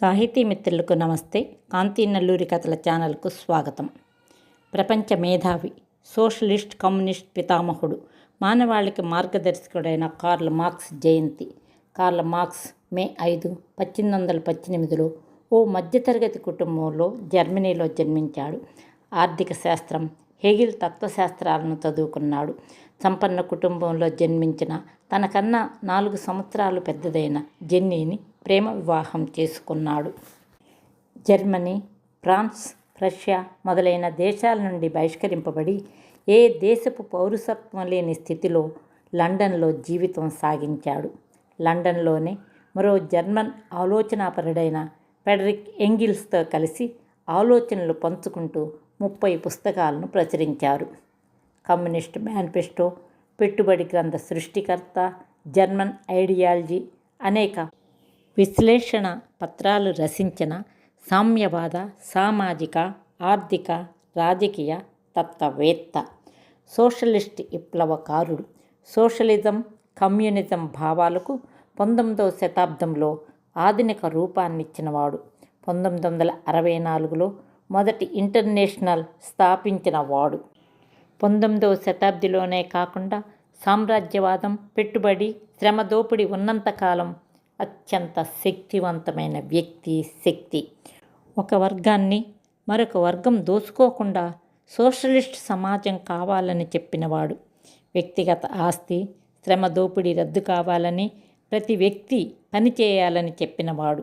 సాహితీ మిత్రులకు నమస్తే. కాంతి నల్లూరి కథల ఛానల్కు స్వాగతం. ప్రపంచ మేధావి సోషలిస్ట్ కమ్యూనిస్ట్ పితామహుడు మానవాళికి మార్గదర్శకుడైన కార్ల్ మార్క్స్ జయంతి. కార్ల్ మార్క్స్ మే ఐదు పద్దెనిమిది వందల పద్దెనిమిదిలో ఓ మధ్యతరగతి కుటుంబంలో జర్మనీలో జన్మించాడు. ఆర్థిక శాస్త్రం హెగిల్ తత్వశాస్త్రాలను చదువుకున్నాడు. సంపన్న కుటుంబంలో జన్మించిన తనకన్నా నాలుగు సంవత్సరాలు పెద్దదైన జెన్నీని ప్రేమ వివాహం చేసుకున్నాడు. జర్మనీ ఫ్రాన్స్ రష్యా మొదలైన దేశాల నుండి బహిష్కరింపబడి ఏ దేశపు పౌరసత్వం లేని స్థితిలో లండన్లో జీవితం సాగించాడు. లండన్లోనే మరో జర్మన్ ఆలోచనాపరుడైన ఫెడరిక్ ఎంగిల్స్తో కలిసి ఆలోచనలు పంచుకుంటూ ముప్పై పుస్తకాలను ప్రచురించారు. కమ్యూనిస్ట్ మేనిఫెస్టో పెట్టుబడి గ్రంథ సృష్టికర్త జర్మన్ ఐడియాలజీ అనేక విశ్లేషణ పత్రాలు రచించిన సామ్యవాద సామాజిక ఆర్థిక రాజకీయ తత్వవేత్త సోషలిస్ట్ విప్లవకారుడు. సోషలిజం కమ్యూనిజం భావాలకు పంతొమ్మిదవ శతాబ్దంలో ఆధునిక రూపాన్నిచ్చినవాడు. పంతొమ్మిది వందల అరవై నాలుగులో మొదటి ఇంటర్నేషనల్ స్థాపించిన వాడు పంతొమ్మిదవ శతాబ్దిలోనే కాకుండా సామ్రాజ్యవాదం పెట్టుబడి శ్రమ దోపిడీ ఉన్నంతకాలం అత్యంత శక్తివంతమైన వ్యక్తి శక్తి. ఒక వర్గాన్ని మరొక వర్గం దోసుకోకుండా సోషలిస్ట్ సమాజం కావాలని చెప్పినవాడు. వ్యక్తిగత ఆస్తి శ్రమ దోపిడీ రద్దు కావాలని ప్రతి వ్యక్తి పనిచేయాలని చెప్పినవాడు.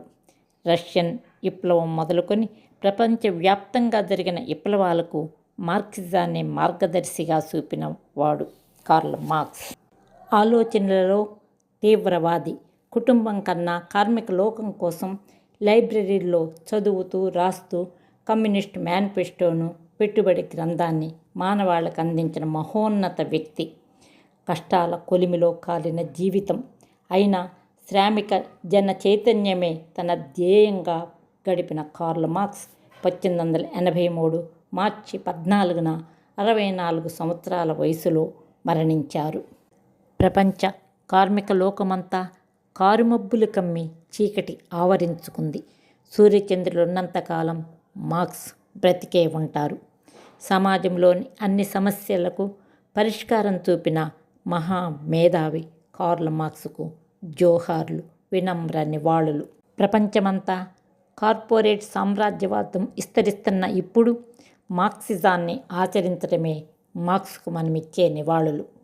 రష్యన్ విప్లవం మొదలుకొని ప్రపంచవ్యాప్తంగా జరిగిన విప్లవాలకు మార్క్సిజాన్ని మార్గదర్శిగా చూపిన వాడు కార్ల్ మార్క్స్. ఆలోచనలలో తీవ్రవాది కుటుంబం కన్నా కార్మిక లోకం కోసం లైబ్రరీలో చదువుతూ రాస్తూ కమ్యూనిస్ట్ మేనిఫెస్టోను పెట్టుబడి గ్రంథాన్ని మానవాళికి అందించిన మహోన్నత వ్యక్తి. కష్టాల కొలిమిలో కాలిన జీవితం. అయినా శ్రామిక జన చైతన్యమే తన ధ్యేయంగా గడిపిన కార్ల మార్క్స్ పద్దెనిమిది వందల ఎనభై మూడు మార్చి పద్నాలుగున అరవై నాలుగు సంవత్సరాల వయసులో మరణించారు. ప్రపంచ కార్మిక లోకమంతా కారుమబ్బులు కమ్మి చీకటి ఆవరించుకుంది. సూర్యచంద్రులు ఉన్నంతకాలం మార్క్స్ బ్రతికే ఉంటారు. సమాజంలోని అన్ని సమస్యలకు పరిష్కారం చూపిన మహా మేధావి కార్ల్ మార్క్స్కు జోహార్లు వినమ్ర నివాళులు. ప్రపంచమంతా కార్పొరేట్ సామ్రాజ్యవాదం విస్తరిస్తున్న ఇప్పుడు మార్క్సిజాన్ని ఆచరించడమే మార్క్స్కు మనమిచ్చే నివాళులు.